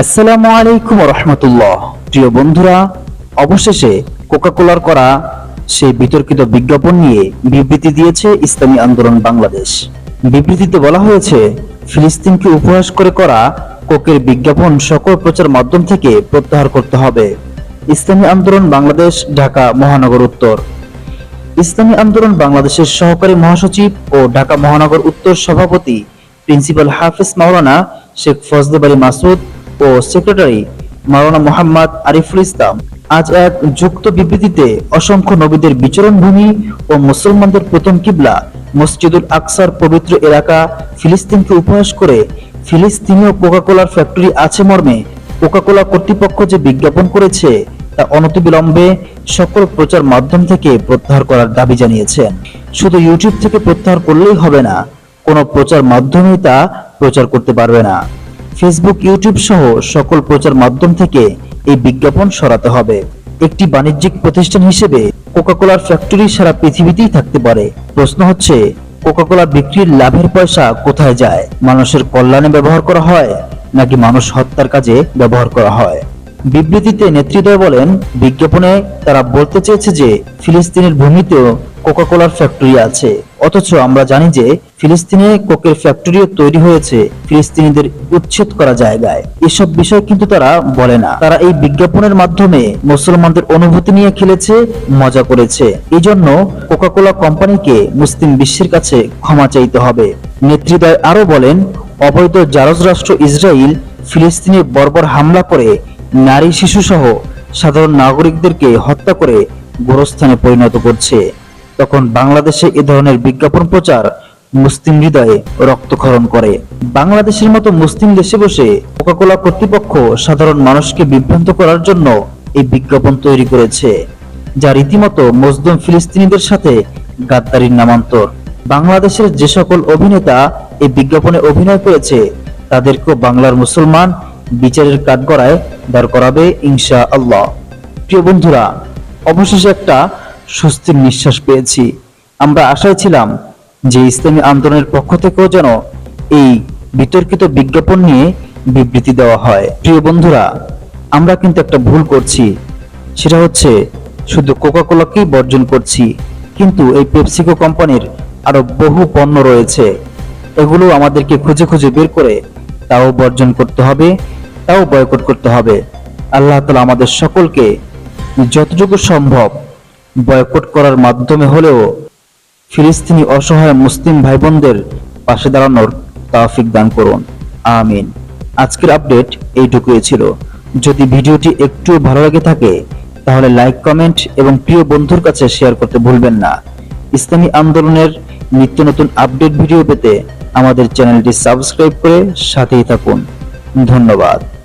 আসসালামু আলাইকুম রহমতুল্লাহ প্রিয় বন্ধুরা, অবশেষে কোকাকোলার করা সেই বিতর্কিত বিজ্ঞাপন নিয়ে বিবৃতি দিয়েছে ইসলামী আন্দোলন বাংলাদেশ। বিবৃতিতে বলা হয়েছে, ফিলিস্তিনকে উপহাস করে করা কোকের বিজ্ঞাপন সকল প্রচার মাধ্যম থেকে প্রত্যাহার করতে হবে। ইসলামী আন্দোলন বাংলাদেশ, ঢাকা মহানগর উত্তর। ইসলামী আন্দোলন বাংলাদেশের সহকারী মহাসচিব ও ঢাকা মহানগর উত্তর সভাপতি প্রিন্সিপাল হাফিজ মাওলানা শেখ ফজলে বাড়ি মাসুদ ও সেক্রেটারি মাওলানা মোহাম্মদ আরিফুল ইসলাম। আজ এক যুক্ত বিবৃতিতে অসংখ্য নবীদের বিচরণ ভূমি ও মুসলমানদের প্রথম কিবলা, মসজিদুল আকসার পবিত্র এলাকা ফিলিস্তিনকে উপহাস করে ফিলিস্তিনীয় কোকাকোলার ফ্যাক্টরি আছে মর্মে কোকাকোলা কর্তৃপক্ষ যে বিজ্ঞাপন করেছে তা অনতিবিলম্বে সকল প্রচার মাধ্যম থেকে প্রত্যাহার করার দাবি জানিয়েছেন। শুধু ইউটিউব থেকে প্রত্যাহার করলেই হবে না, কোনো প্রচার মাধ্যমেই তা প্রচার করতে পারবে না। ফেসবুক ইউটিউব সহ সকল প্রচার মাধ্যম থেকে এই বিজ্ঞাপন সরাতে হবে। একটি বাণিজ্যিক প্রতিষ্ঠান হিসেবে কোকাকোলার ফ্যাক্টরি সারা পৃথিবীতেই থাকতে পারে। প্রশ্ন হচ্ছে কোকাকোলা বিক্রির লাভের পয়সা কোথায় যায়? মানুষের কল্যাণে ব্যবহার করা হয়, নাকি মানুষ হত্যার কাজে ব্যবহার করা হয়? বিবৃতিতে নেতৃত্ব বলেন, বিজ্ঞাপনে তারা বলতে চেয়েছে যে ফিলিস্তিনের ভূমিতেও কোকাকোলার ফ্যাক্টরি আছে। অথচ আমরা জানি যে ফিলিস্তিনে কোকের ফ্যাক্টরিও তৈরি হয়েছে ফিলিস্তিনিদের উচ্ছেদ করা জায়গায়। এসব বিষয় কিন্তু তারা বলে না। তারা এই বিজ্ঞাপনের মাধ্যমে মুসলমানদের অনুভূতি নিয়ে খেলেছে, মজা করেছে। এই জন্য কোকাকোলা কোম্পানিকে মুসলিম বিশ্বের কাছে ক্ষমা চাইতে হবে। নেতৃত্বায় আরও বলেন, অবৈধ জারজ রাষ্ট্র ইসরায়েল ফিলিস্তিনে বর্বর হামলা করে নারী শিশু সহ সাধারণ নাগরিকদেরকে হত্যা করে গোরস্থানে পরিণত করছে। তখন বাংলাদেশে এ ধরনের বিজ্ঞাপন প্রচার মুসলিম হৃদয়ে রক্তক্ষরণ করে। বাংলাদেশের মতো মুসলিম দেশে বসে কোকাকোলা কর্তৃপক্ষ সাধারণ মানুষকে বিভ্রান্ত করার জন্য এই বিজ্ঞাপন তৈরি করেছে, যা রীতিমতো মজদুম ফিলিস্তিনিদের সাথে গাদ্দারির নামান্তর। বাংলাদেশের যে সকল অভিনেতা এই বিজ্ঞাপনে অভিনয় করেছে, তাদেরকেও বাংলার মুসলমান বিচারের কাঠগড়ায় দাঁড় করাবে ইনশা আল্লাহ প্রিয় বন্ধুরা, অবশেষে একটা স্বস্তির নিঃশ্বাস পেয়েছি। আমরা আশায় ছিলাম যে ইসলামী আন্দোলনের পক্ষ থেকেও যেন এই বিতর্কিত বিজ্ঞাপন নিয়ে বিবৃতি দেওয়া হয়। প্রিয় বন্ধুরা, আমরা কিন্তু একটা ভুল করছি। সেটা হচ্ছে শুধু কোকা কোলাকেই বর্জন করছি, কিন্তু এই পেপসিকো কোম্পানির আরও বহু পণ্য রয়েছে। এগুলো আমাদেরকে খুঁজে খুঁজে বের করে তাও বর্জন করতে হবে। তাও বয়কট করতে হবে। আল্লাহ তালা আমাদের সকলকে যতটুকু সম্ভব বয়কট করার মাধ্যমে হলেও ফিলিস্তিনি অসহায় মুসলিম ভাই বোনদের পাশে দাঁড়ানোর তাওফিক দান করুন। আমিন। আজকের আপডেট এইটুকুই ছিল। যদি ভিডিওটি একটু ভালো লাগে থাকে, তাহলে লাইক, কমেন্ট এবং প্রিয় বন্ধুর কাছে শেয়ার করতে ভুলবেন না। ইসলামী আন্দোলনের নিত্য নতুন আপডেট ভিডিও পেতে আমাদের চ্যানেলটি সাবস্ক্রাইব করে সাথেই থাকুন। ধন্যবাদ।